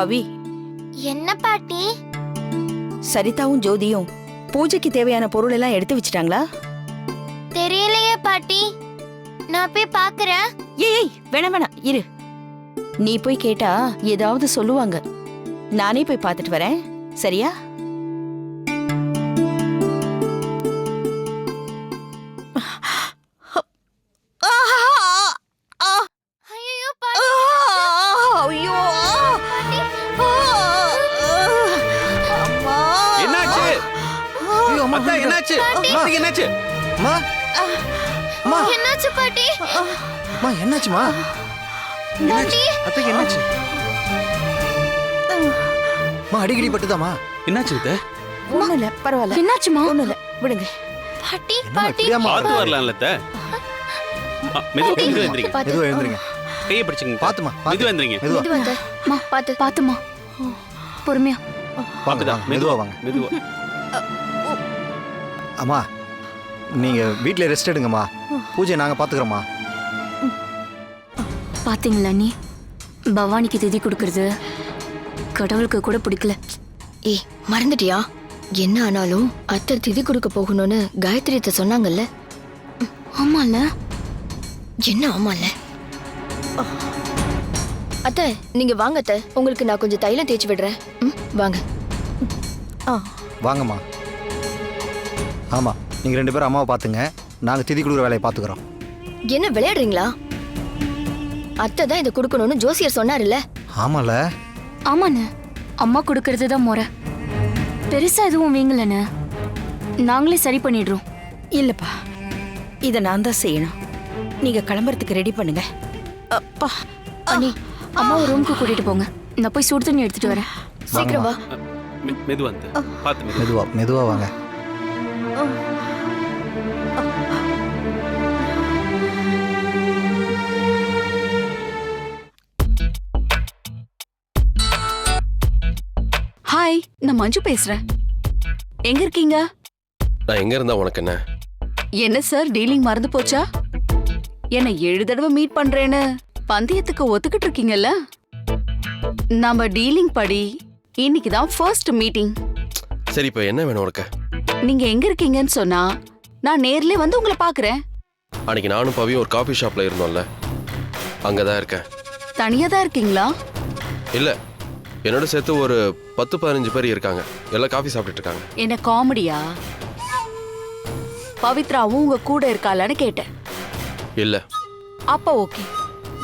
பவி என்ன பாட்டி? சரிதாவும் ஜோதியும். பூஜைக்கு தேவையான பொருள் எல்லாம் எடுத்து வச்சிட்டாங்களா? தெரியலையே பாட்டி. நான் போய் பாக்குறேன். ஏய் ஏய், வேணாம் வேணாம் இரு. நீ போய் கேட்டா ஏதாவது சொல்லுவாங்க. நானே போய் பார்த்துட்டு வரேன். சரியா? அம்மா, அத்தா என்னாச்சு? அத்தைக்கு என்னாச்சு? அம்மா. அம்மா. என்னாச்சு பாட்டி? அம்மா என்னாச்சுமா என்னாச்சு? அத்தைக்கு என்னாச்சு? அம்மா அடிக்கடி பட்டுதாம்மா. என்னாச்சு அத்தை? ஒண்ணும் இல்ல பரவாயில்ல. என்னாச்சுமா ஒண்ணும் இல்ல விடுங்க. பாட்டி பாட்டி. பார்த்து வரலாம்ல அத்தை. மெதுவா மெதுவா எந்திரிங்க. மெதுவா எழுந்துருங்க கையை பிடிச்சுங்க பாத்துமா மெதுவா எந்திரிங்க. மெதுவா. இது வந்து மா பாத்து. பாத்துமா பொறுமையா. வாங்க, மெதுவா வாங்க. மெதுவா. அம்மா நீங்க வீட்ல ரெஸ்ட் எடுங்கம்மா. பூஜை நாங்க பாத்துக்கிறோம்மா. பாத்தீங்களா நீ பவானிக்கு திதி கொடுக்கறது. கடவுளுக்கு கூட பிடிக்கல. ஏய் மறந்துட்டியா? என்ன ஆனாலும் அத்தை திதி கொடுக்க போகணும்னு காயத்ரி அத்தை சொன்னாங்கல்ல? ஆமால என்ன ஆமால அத்தை நீங்க வாங்க அத்தை. உங்களுக்கு நான் கொஞ்சம் தைலம் தேய்ச்சி விடுறேன். ம், வாங்க. ஆ வாங்கம்மா. ஆமா நீங்க ரெண்டு பேரும் அம்மாவை பாத்துங்க நாங்க திதி கொடுக்குற வேலையை பாத்துக்கிறோம் என்ன விளையாடுறீங்களா? அத்தை தான் இதை கொடுக்கணும்னு ஜோசியர் சொன்னார்ல ஆமால. ஆமாண்ணே அம்மா கொடுக்கறது தான் முறை. பெருசா எதுவும் வீங்கலண்ணே. நாங்களே சரி பண்ணிடுறோம். இல்லப்பா இத நான் தான் செய்யணும். நீங்க கிளம்புறதுக்கு ரெடி பண்ணுங்க. அப்பா அண்ணி அம்மாவை ரூமுக்கு கூட்டிட்டு போங்க. நான் போய் சுடு தண்ணி எடுத்துட்டு வரேன். சீக்கிரம் வா. மெதுவா பார்த்து மெதுவா. மெதுவா மெதுவா வாங்க. ஹாய் நான் மஞ்சு பேசுறேன். எங்க இருக்கீங்க? நான் எங்க இருந்தா உனக்கு என்ன? என்ன சார் டீலிங் மறந்து போச்சா? என்ன ஏழு தடவை மீட் பண்றேன்னு பந்தயத்துக்கு ஒத்துக்கிட்டு இருக்கீங்கல்ல? நம்ம டீலிங் படி இன்னைக்கு தான் ஃபர்ஸ்ட் மீட்டிங் சரி இப்போ என்ன வேணும் உனக்கு? நீங்க எங்க இருக்கீங்கன்னு சொன்னா நான் நேர்லயே வந்து உங்களை பாக்குறேன் அன்னைக்கு நானும் பவியும் ஒரு காஃபி ஷாப்ல இருந்தோம்ல. அங்கதான் இருக்கேன். தனியா தான் இருக்கீங்களா? இல்ல என்னோட சேர்த்து ஒரு பத்து பதினஞ்சு பேர் இருக்காங்க. எல்லாம் காஃபி சாப்பிட்டுட்டு இருக்காங்க. என்ன காமெடியா பவித்ராவும் உங்க கூட இருக்காளான்னு கேட்டேன். இல்ல. அப்ப ஓகே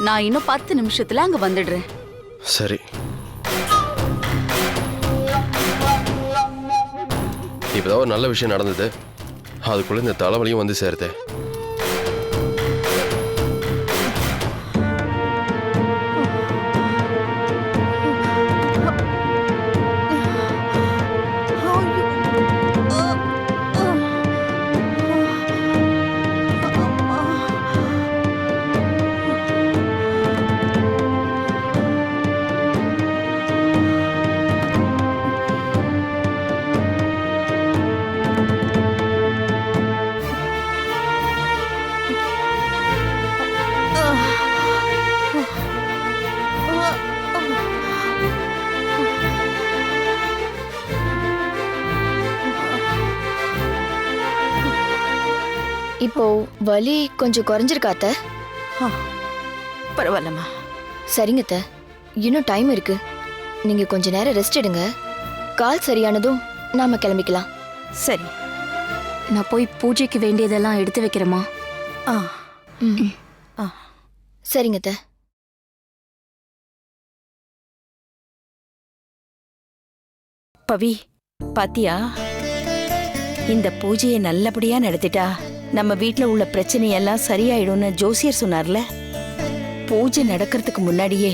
நான் இன்னும் பத்து நிமிஷத்துல அங்க வந்துடுறேன். சரி. இப்பதான் ஒரு நல்ல விஷயம் நடந்தது. அதுக்குள்ளே இந்த தலைவலியும் வந்து சேருது. வலி கொஞ்சம் குறைஞ்சிருக்கா அத்தை? ஆ, பரவாயில்லம்மா. சரிங்க அத்தை. இன்னும் டைம் இருக்கு. நீங்க கொஞ்ச நேரம் ரெஸ்ட் எடுங்க. கால் சரியானதும் நாம கிளம்பிக்கலாம். சரி. நான் போய் பூஜைக்கு வேண்டியதெல்லாம் எடுத்து வைக்கிறேமா ஆ. ம். ஆ. சரிங்க அத்தை. பவி பாத்தியா? இந்த பூஜையை நல்லபடியா நடத்திட்டா நம்ம வீட்டில் உள்ள பிரச்சனையெல்லாம் சரியாயிடும்னு ஜோசியர் சொன்னார்ல. பூஜை நடக்கிறதுக்கு முன்னாடியே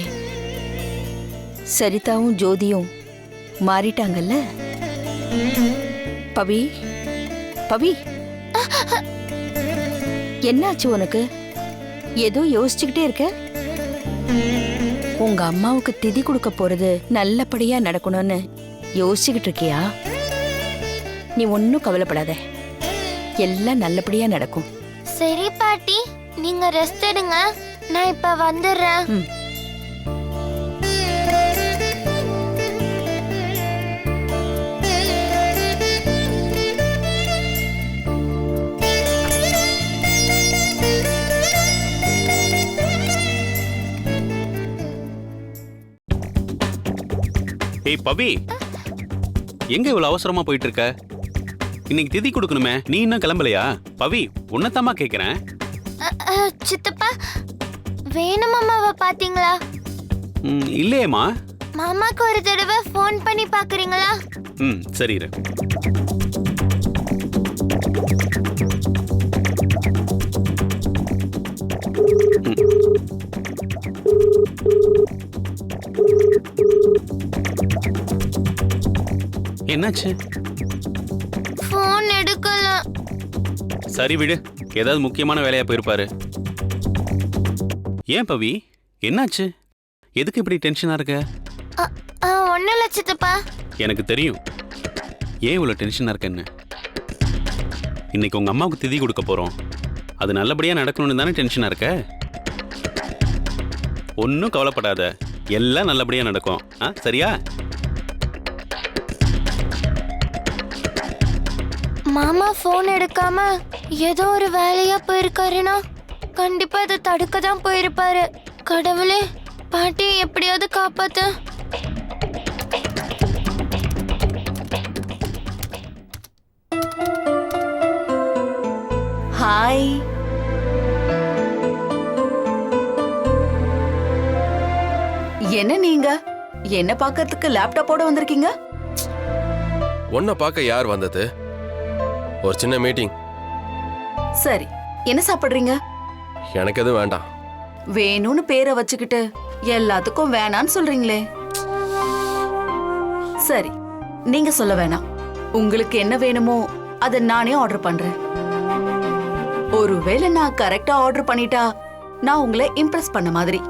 சரிதாவும் ஜோதியும் மாறிட்டாங்கல்ல? பவி பவி. என்னாச்சு உனக்கு? ஏதோ யோசிச்சுக்கிட்டே இருக்க? உங்க அம்மாவுக்கு திதி கொடுக்க போறது நல்லபடியா நடக்கணும்னு யோசிச்சுக்கிட்டு இருக்கியா? நீ ஒன்னும் கவலைப்படாத. எல்லாம் நல்லபடியா நடக்கும். சரி பாட்டி. நீங்க ரெஸ்ட் எடுங்க. நான் இப்ப வந்துடுறேன். ம். ஏய் பவி. எங்க இவ்வளவு அவசரமா போயிட்டு இருக்க? இன்னைக்கு திதி கொடுக்கணுமே. நீ இன்னும் கிளம்பலையா? பவி உன்னத்தமா கேக்குறேன். சித்தப்பா வேணு மாமாவை பாத்தீங்களா? இல்லையேம்மா. மாமாக்கு ஒரு தடவை ஃபோன் பண்ணி பாக்குறீங்களா? ம் சரி. என்னாச்சு? சரி விடு. ஏதாவது முக்கியமான வேலையா போயிருப்பாரு. ஏன் பவி? என்னாச்சு? எதுக்கு இப்படி டென்ஷனா இருக்க? ஒண்ணும் இல்ல சித்தப்பா. எனக்கு தெரியும். ஏன் இவ்வளோ டென்ஷனாக இருக்கேன்னு? இன்னைக்கு உங்கள் அம்மாவுக்கு திதி கொடுக்க போகிறோம் அது நல்லபடியாக நடக்கணும்னு தானே டென்ஷனாக இருக்க? ஒன்றும் கவலைப்படாத. எல்லாம் நல்லபடியாக நடக்கும். ஆ சரியா? மாமா ஃபோன் எடுக்காம ஏதோ ஒரு வேலையா போயிருக்காருன்னா கண்டிப்பா அதை தடுக்க தான் போயிருப்பாரு. கடவுளே பாட்டியை எப்படியாவது காப்பாத்து. ஹாய். என்ன நீங்க? என்ன பார்க்கறதுக்கு லேப்டாப்போட வந்திருக்கீங்க? உன்னை பார்க்க யார் வந்தது? ஒரு சின்ன மீட்டிங். சரி என்ன சாப்பிடுறீங்க? எனக்கு எதுவும் வேண்டாம் வேணும்னு பேரை வச்சுக்கிட்டு எல்லாத்துக்கும் வேணான்னு சொல்றீங்களே. சரி நீங்க சொல்ல வேணாம். உங்களுக்கு என்ன வேணுமோ அதை நானே ஆர்டர் பண்றேன். ஒருவேளை நான் கரெக்டா ஆர்டர் பண்ணிட்டா நான் உங்களை இம்ப்ரெஸ் பண்ண மாதிரி.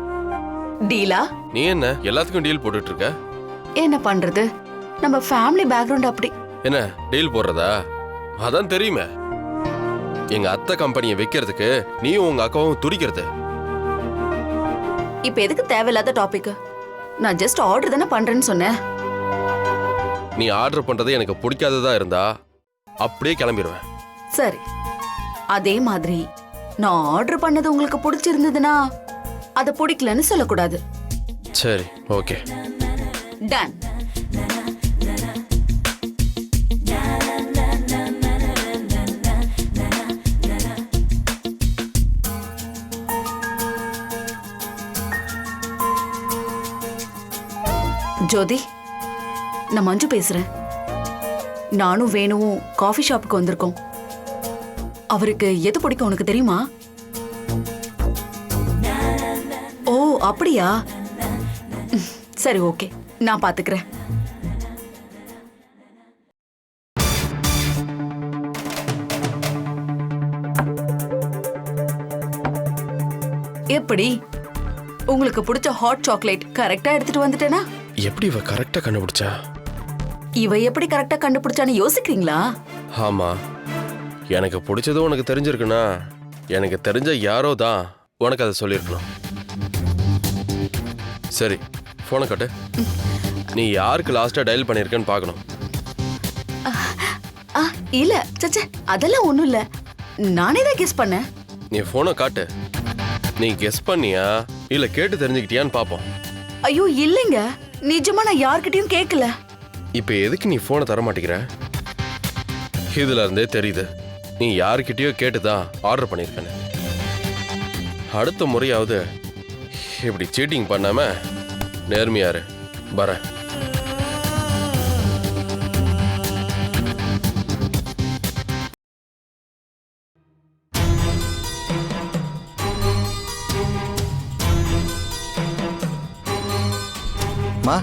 டீலா? நீ என்ன எல்லாத்துக்கும் டீல் போட்டுட்டு இருக்க என்ன பண்றது? நம்ம ஃபேமிலி பேக்ரவுண்ட் அப்படி. என்ன டீல் போடுறதா? அதான் தெரியுமே. எங்க அத்தை கம்பெனியை வைக்கிறதுக்கு நீயும் உங்க அக்காவும் துடிக்கிறது. இப்ப எதுக்கு தேவையில்லாத டாபிக் நான் ஜஸ்ட் ஆர்டர் தானே பண்றேன்னு சொன்னேன். நீ ஆர்டர் பண்றது எனக்கு பிடிக்காததா இருந்தா அப்படியே கிளம்பிடுவேன் சரி. அதே மாதிரி நான் ஆர்டர் பண்ணது உங்களுக்கு பிடிச்சிருந்ததுன்னா அதை பிடிக்கலன்னு சொல்லக்கூடாது. சரி ஓகே டன் ஜோதி நான் மஞ்சு பேசுறேன். நானும் வேணுவும் காஃபி ஷாப்புக்கு வந்திருக்கோம். அவருக்கு எது பிடிக்கும் உனக்கு தெரியுமா? ஓ அப்படியா? சரி ஓகே. நான் பாத்துக்கிறேன். எப்படி? உங்களுக்கு பிடிச்ச ஹாட் சாக்லேட் கரெக்டா எடுத்துட்டு வந்துட்டேனா? எப்படி இவ கரெக்டா கண்டுபிடிச்சா? இவ எப்படி கரெக்டா கண்டுபிடிச்சான்னு யோசிக்கிறீங்களா? ஆமா. எனக்கு பிடிச்சது உனக்கு தெரிஞ்சிருக்குன்னா எனக்கு தெரிஞ்ச யாரோ தான் உனக்கு அதை சொல்லியிருக்கணும். சரி ஃபோனை கட்டு. நீ யாருக்கு லாஸ்டா டயல் பண்ணியிருக்கேன்னு பார்க்கணும். ஆ இல்ல சச்சே அதெல்லாம் ஒண்ணும் இல்ல. நானே தான் கெஸ் பண்ணேன். நீ ஃபோனை காட்டு. நீ கெஸ் பண்ணியா? இல்ல கேட்டு தெரிஞ்சுக்கிட்டியான்னு பார்ப்போம். ஐயோ இல்லைங்க. நிஜமா நான் யார்கிட்டயும் கேட்கல இப்போ எதுக்கு நீ ஃபோனை தர மாட்டேங்கிற? இதுல இருந்தே தெரியுது. நீ யார்கிட்டயோ கேட்டுதான் ஆர்டர் பண்ணியிருக்கேன்னு அடுத்த முறையாவது இப்படி சீட்டிங் பண்ணாம நேர்மையாரு வரேன். மா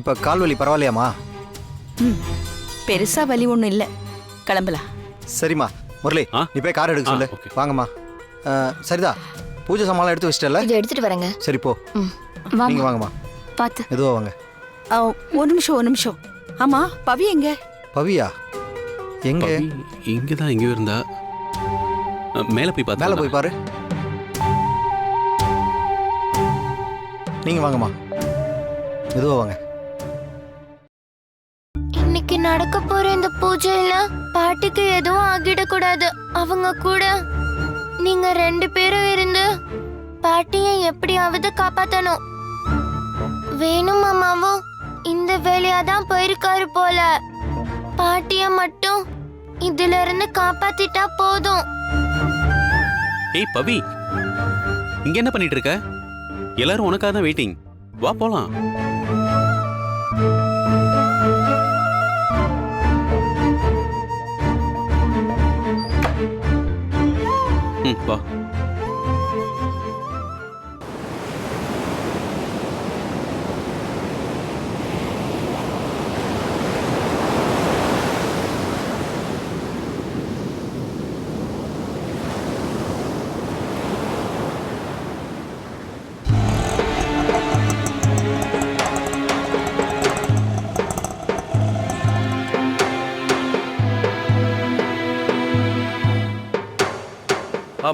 இப்போ கால் வலி பரவாயில்லையாம்மா? ம் பெருசா வலி ஒன்றும் இல்லை. கிளம்பலாம். சரிம்மா. முரளி ஆ? நீ போய் கார் எடுக்க ஆ, சொல்லு. ஓகே. வாங்கம்மா. ஆ, சரிதா. பூஜை சாமான்லாம் எடுத்து வச்சிட்டல இதை எடுத்துட்டு வரேங்க. சரி போ. வாமா நீங்க வாங்கம்மா. பார்த்து எதுவா வாங்க. ஆ, ஒரு நிமிஷம் ஒரு நிமிஷம். ஆமா பவி எங்க? பவியா? எங்க? இங்கே தான் எங்கேயோ இருந்தா. மேலே போய் மேலே பார்த்தா போய் பாரு. நீங்க வாங்கம்மா. எதுவா வாங்க. இன்னைக்கு நடக்க போற இந்த பூஜையில பாட்டிக்கு எதுவும் ஆகிடக்கூடாது. அவங்க கூட நீங்க ரெண்டு பேரும் இருந்து பாட்டியை எப்படியாவது காப்பாத்தணும். வேணும் மாமா வேலையா தான் போயிருக்காரு போல. பாட்டிய மட்டும் இதுல இருந்து காப்பாத்திட்டா போதும். ஏய் பவி இங்க என்ன பண்ணிட்டு இருக்க? எல்லாரும் உனக்காக தான் வெயிட்டிங் வா போலாம். ம் வா.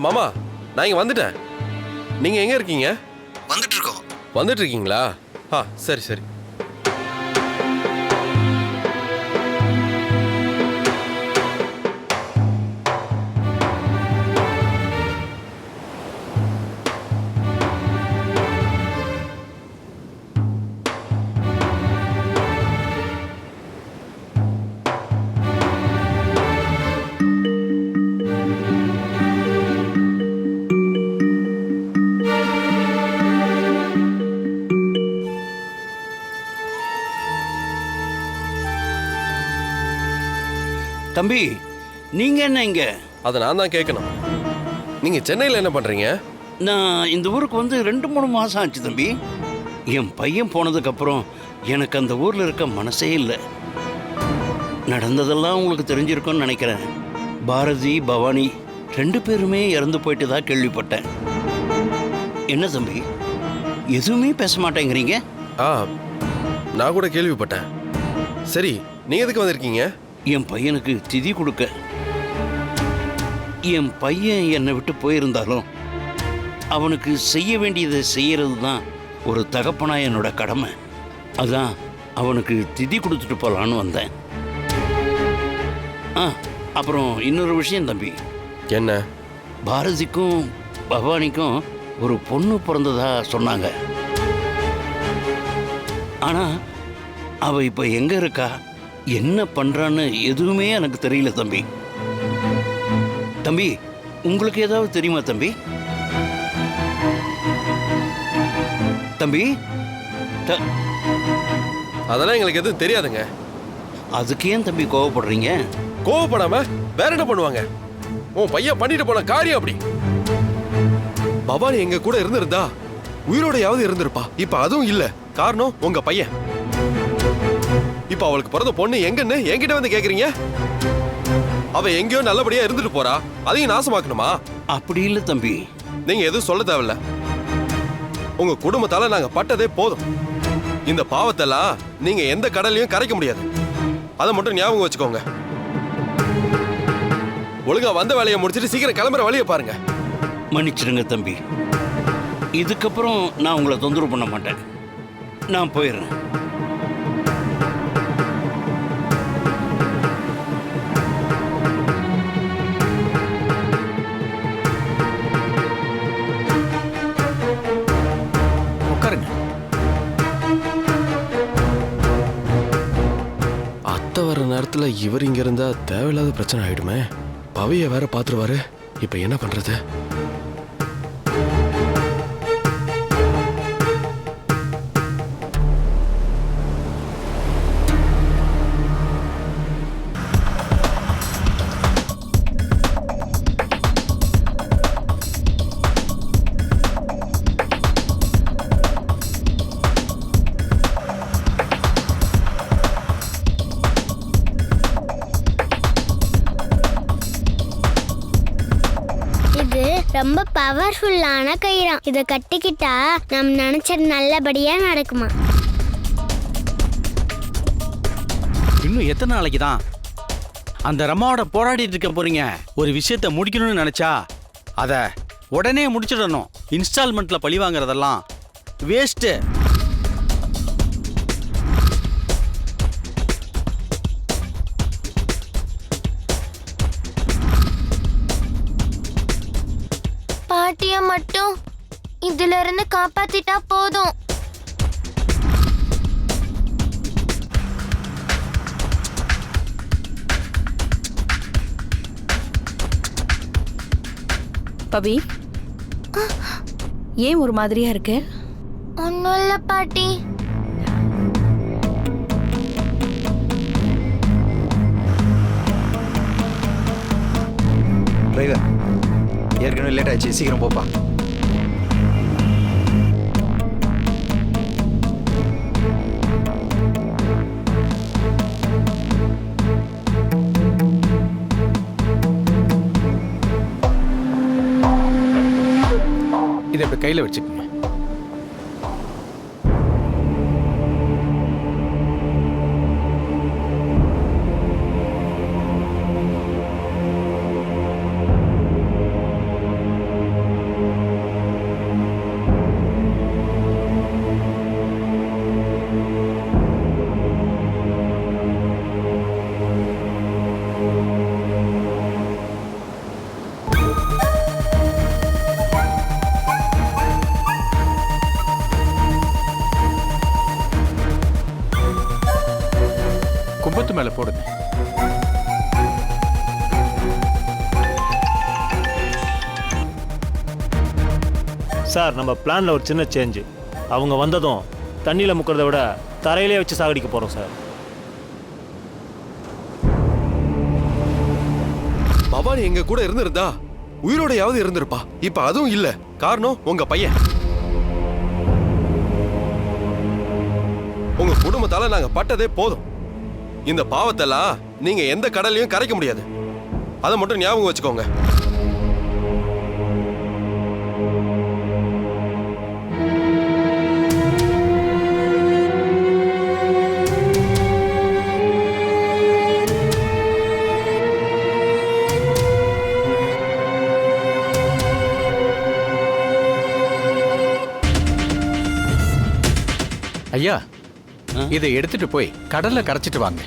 மாமா நான் இங்க வந்துட்டேன். நீங்க எங்க இருக்கீங்க? வந்துட்டு இருக்கோம். வந்துட்டு இருக்கீங்களா? ஆ சரி சரி. தம்பி நீங்க என்ன இங்க? அதை நான் தான் கேட்கணும். நீங்க சென்னையில் என்ன பண்றீங்க? நான் இந்த ஊருக்கு வந்து ரெண்டு மூணு மாசம் ஆச்சு தம்பி. என் பையன் போனதுக்கு அப்புறம் எனக்கு அந்த ஊர்ல இருக்க மனசே இல்லை. நடந்ததெல்லாம் உங்களுக்கு தெரிஞ்சிருக்கும்னு நினைக்கிறேன். பாரதி பவானி ரெண்டு பேருமே இறந்து போயிட்டு தான் கேள்விப்பட்டேன். என்ன தம்பி எதுவுமே பேச மாட்டேங்கிறீங்க? ஆ நான் கூட கேள்விப்பட்டேன். சரி நீங்க எதுக்கு வந்திருக்கீங்க? என் பையனுக்கு திதி கொடுக்க. என் பையன் என்னை விட்டு போயிருந்தாலும் அவனுக்கு செய்ய வேண்டியதை செய்யறது தான் ஒரு தகப்பனா என்னோட கடமை. அதான் அவனுக்கு திதி கொடுத்துட்டு போகலான்னு வந்தேன். ஆ அப்புறம் இன்னொரு விஷயம் தம்பி. என்ன? பாரதிக்கும் பவானிக்கும் ஒரு பொண்ணு பிறந்ததா சொன்னாங்க. ஆனா அவ இப்ப எங்க இருக்கா? என்ன பண்றான்னு எதுவுமே எனக்கு தெரியல தம்பி. தம்பி உங்களுக்கு ஏதாவது தெரியுமா தம்பி? தம்பி? த- அதெல்லாம் எங்களுக்கு எதுவும் தெரியாதுங்க. அதுக்கு ஏன் தம்பி கோவப்படுறீங்க? கோவப்படாம வேற என்ன பண்ணுவாங்க? உன் பையன் பண்ணிட்டு போன காரியம் அப்படி. பவானி எங்க கூட இருந்திருந்தா உயிரோடையாவது இருந்திருப்பா. இப்ப அதுவும் இல்ல. காரணம் உங்க பையன். இப்ப அவளுக்கு பிறந்த பொண்ணு எங்கன்னு என்கிட்ட வந்து கேக்குறீங்க? அவ எங்கேயோ நல்லபடியா இருந்துட்டு போறா. அதையும் நாசமாக்கணுமா? அப்படி இல்லை தம்பி. நீங்க எதுவும் சொல்ல தேவையில்ல. உங்க குடும்பத்தால நாங்க பட்டதே போதும். இந்த பாவத்தெல்லாம் நீங்க எந்த கடல்லையும் கரைக்க முடியாது. அதை மட்டும் ஞாபகம் வச்சுக்கோங்க. ஒழுங்கா வந்த வேலையை முடிச்சிட்டு சீக்கிரம் கிளம்புற வழியை பாருங்க. மன்னிச்சிடுங்க தம்பி. இதுக்கப்புறம் நான் உங்களை தொந்தரவு பண்ண மாட்டேன். நான் போயிடுறேன். நேரத்துல இவர் இங்க இருந்தா தேவையில்லாத பிரச்சனை ஆயிடுமே. பவைய வேற பாத்துருவாரு. இப்ப என்ன பண்றது? ரொம்ப பவர்ஃபுல்லான கயிறான் இதை கட்டிக்கிட்டா நம்ம நினைச்சது நல்லபடியா நடக்குமா? இன்னும் எத்தனை நாளைக்கு தான்? அந்த ரம்மாவோட போராடிட்டு இருக்க போறீங்க. ஒரு விஷயத்த முடிக்கணும்னு நினைச்சா அதை உடனே முடிச்சிடணும். இன்ஸ்டால்மெண்ட்ல பழி வாங்குறதெல்லாம் வேஸ்ட்டு மட்டும் இதுல இருந்து காப்பாத்திட்டா போதும். பவி ஏன் ஒரு மாதிரியா இருக்கு? ஒன்றும் இல்லை பாட்டி. டிரைவர். ஏற்கனவே லேட் ஆயிடுச்சு. சீக்கிரம் போப்பா. இதை இப்போ கையில் வச்சுக்கோங்க. சார் நம்ம பிளானில் ஒரு சின்ன சேஞ்சு அவங்க வந்ததும் தண்ணியில் முக்கிறத விட தரையிலே வச்சு சாகடிக்க போகிறோம் சார். பவானி எங்க கூட இருந்திருந்தா உயிரோடையாவது இருந்திருப்பா. இப்ப அதுவும் இல்ல. காரணம் உங்க பையன். உங்க குடும்பத்தால நாங்க பட்டதே போதும். இந்த பாவத்தெல்லாம் நீங்க எந்த கடல்லையும் கரைக்க முடியாது. அதை மட்டும் ஞாபகம் வச்சுக்கோங்க. ஐயா இதை எடுத்துட்டு போய் கடல்ல கரைச்சிட்டு வாங்க.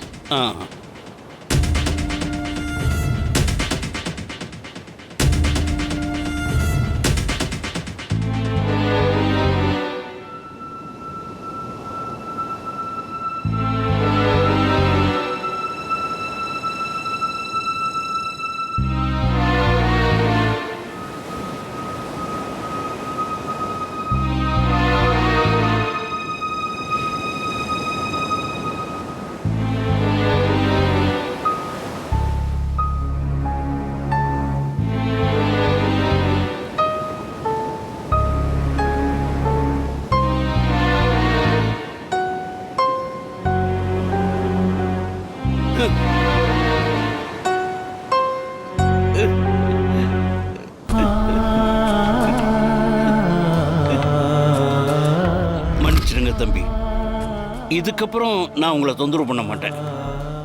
இதுக்கப்புறம் நான் உங்களை தொந்தரவு பண்ண மாட்டேன்.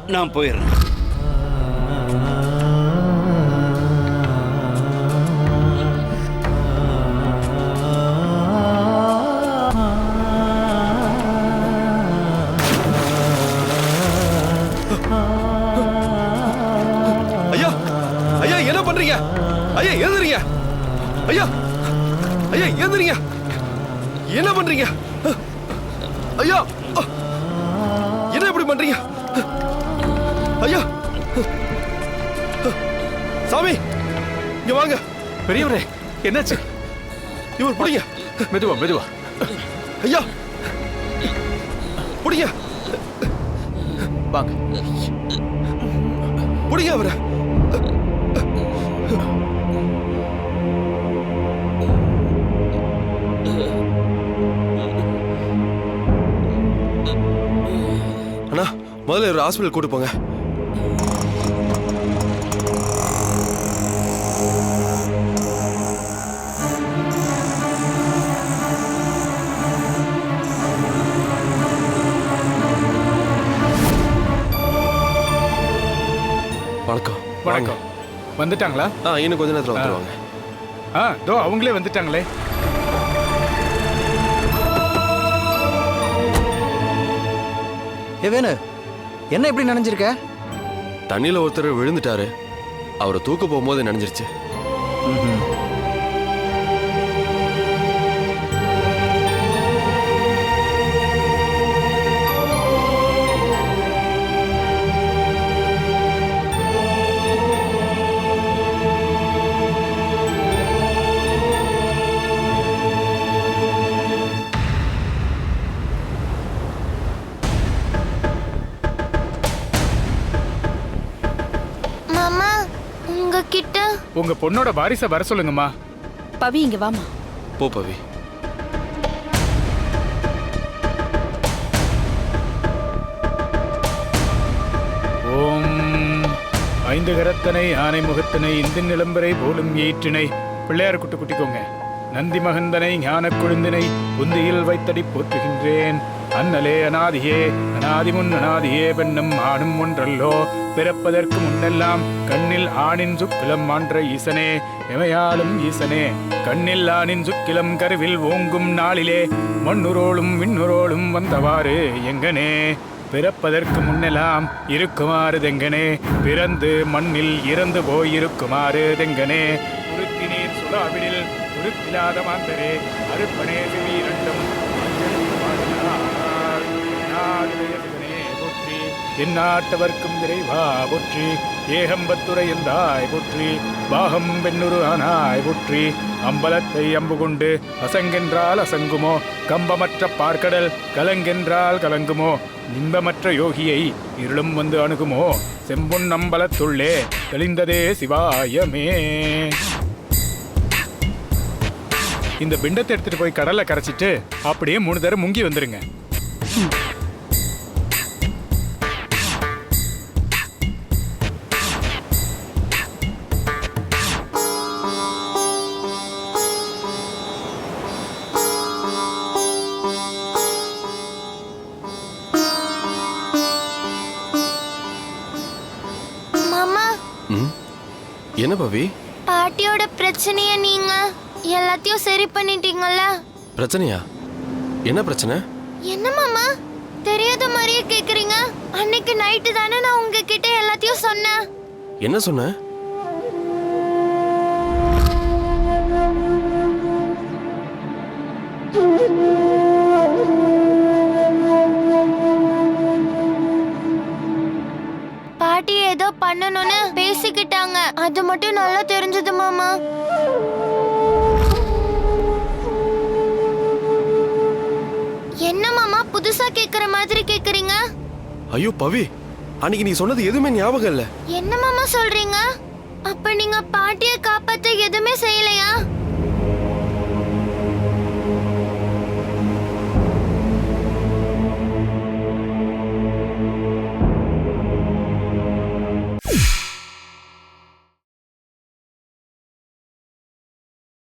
நான் போயிடுறேன். ஐயா என்ன இப்படி பண்றீங்க? ஐயா சாமி இங்க வாங்க. பெரியவரே என்னாச்சு? இவர் பிடிங்க. மெதுவா மெதுவா. ஐயா பிடிங்க. வாங்க. பிடிங்க அவரை. முதல்ல ஒரு ஹாஸ்பிட்டல் கூட்டு போங்க. வணக்கம். வணக்கம். வந்துட்டாங்களா? ஆ இன்னும் கொஞ்ச நேரத்தில் வந்துருவாங்க. ஆ தோ அவங்களே வந்துட்டாங்களே. ஏ வேணு. என்ன இப்படி நினைஞ்சிருக்க? தண்ணியில் ஒருத்தர் விழுந்துட்டாரு. அவரை தூக்க போகும்போது நினைஞ்சிருச்சு. உங்க பொண்ணோட வாரிசை வர சொல்லுங்கம்மா. பவி இங்க வாமா போ பவி. ஓம் ஐந்து கரத்தனை ஆனை முகத்தனை இந்தின் நிலம்பரை போலும் ஈற்றினை பிள்ளையார் குட்டு குட்டிக்கோங்க. நந்தி மகந்தனை ஞான கொழுந்தினை புந்தியில் வைத்தடி போற்றுகின்றேன். அண்ணலே அநாதியே அநாதி முன் அநாதியே பெண்ணும் ஆணும் ஒன்றல்லோ. பிறப்பதற்கு முன்னெல்லாம் கண்ணில் ஆணின் சுக்கிலம் ஆன்ற ஈசனே எமையாளும் ஈசனே. கண்ணில் ஆணின் சுக்கிலம் கருவில் ஓங்கும் நாளிலே மண்ணுரோளும் விண்ணுரோளும் வந்தவாறு எங்கனே. பிறப்பதற்கு முன்னெல்லாம் இருக்குமாறு தெங்கனே பிறந்து மண்ணில் இறந்து போயிருக்குமாறு தெங்கனே. உருத்தினீர் சுலாவிடில் உருத்திலாத மாந்தரே அருப்பனே சிவி இரண்டும் போற்றி. எந்நாட்டவர்க்கும் இறைவா போற்றி. ஏகம்பத்துரை எந்தாய் போற்றி. பாகம் பெண்ணுரு ஆனாய் போற்றி. அம்பலத்தை அம்பு கொண்டு அசங்கென்றால் அசங்குமோ? கம்பமற்ற பார்க்கடல் கலங்கென்றால் கலங்குமோ? இன்பமற்ற யோகியை இருளும் வந்து அணுகுமோ? செம்பொன் அம்பலத்துள்ளே தெளிந்ததே சிவாயமே. இந்த பிண்டத்தை எடுத்துட்டு போய் கடல்ல கரைச்சிட்டு அப்படியே மூணு தடவை முங்கி வந்துருங்க. பவி? பாட்டியோட பிரச்சனைய நீங்க எல்லாத்தையும் சரி பண்ணிட்டீங்கல்ல? பிரச்சனையா? என்ன பிரச்சனை? என்ன மாமா? தெரியாத மாதிரியே கேக்குறீங்க. அன்னைக்கு நைட்டு தானே நான் உங்ககிட்ட எல்லாத்தையும் சொன்னேன். என்ன சொன்ன? பாட்டி ஏதோ பண்ணணும்னு பேசிக்கிட்டாங்க. அது மட்டும் நல்லா தெரிஞ்சது மாமா. என்ன மாமா? புதுசா கேக்குற மாதிரி கேக்குறீங்க? ஐயோ பவி அன்னைக்கு நீ சொன்னது எதுவுமே ஞாபகம் இல்ல. என்ன மாமா சொல்றீங்க? அப்ப நீங்க பாட்டிய காப்பாத்த எதுவுமே செய்யலையா?